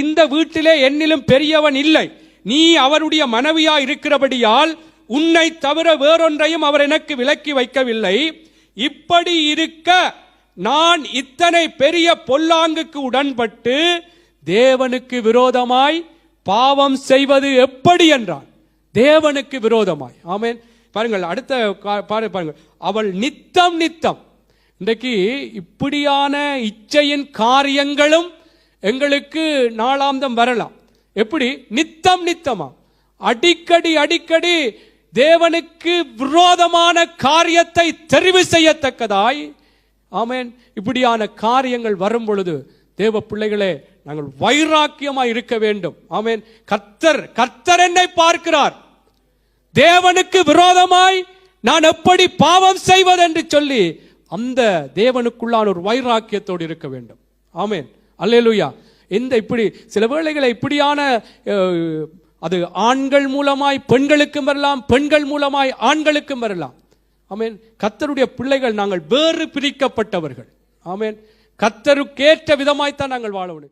இந்த வீட்டிலே என்னிலும் பெரியவன் இல்லை. நீ அவருடைய மனைவியா இருக்கிறபடியால் உன்னை தவிர வேறொன்றையும் அவர் எனக்கு விலக்கி வைக்கவில்லை. இப்படி இருக்க நான் இத்தனை பெரிய பொல்லாங்குக்கு உடன்பட்டு தேவனுக்கு விரோதமாய் பாவம் செய்வது எப்படி என்றான். தேவனுக்கு விரோதமாய். ஆமேன். பாருங்கள் அடுத்த பாரு பாருங்கள். அவள் நித்தம் நித்தம். இன்றைக்கு இப்படியான இச்சையின் காரியங்களும் எங்களுக்கு நாளாந்தம் வரலாம். எப்படி? நித்தம் நித்தமா. அடிக்கடி அடிக்கடி தேவனுக்கு விரோதமான காரியத்தை தெரிவு செய்யத்தக்கதாய். ஆமேன். இப்படியான காரியங்கள் வரும் பொழுது தேவ பிள்ளைகளே நாங்கள் வைராக்கியமாய் இருக்க வேண்டும். ஆமேன். கர்த்தர் கர்த்தர் என்னை பார்க்கிறார். தேவனுக்கு விரோதமாய் நான் எப்படி பாவம் செய்வதென்று சொல்லி அந்த தேவனுக்குள்ளான ஒரு வைராக்கியத்தோடு இருக்க வேண்டும். ஆமேன். அல்லேலூயா. இந்த இப்படி சில வேளைகளை இப்படியான அஹ், அது ஆண்கள் மூலமாய் பெண்களுக்கும் வரலாம் பெண்கள் மூலமாய் ஆண்களுக்கும் வரலாம். ஆமீன். கத்தருடைய பிள்ளைகள் நாங்கள் வேறு பிரிக்கப்பட்டவர்கள். ஆமீன். கத்தருக்கேற்ற விதமாய்த்தான் நாங்கள் வாழ வேண்டும்.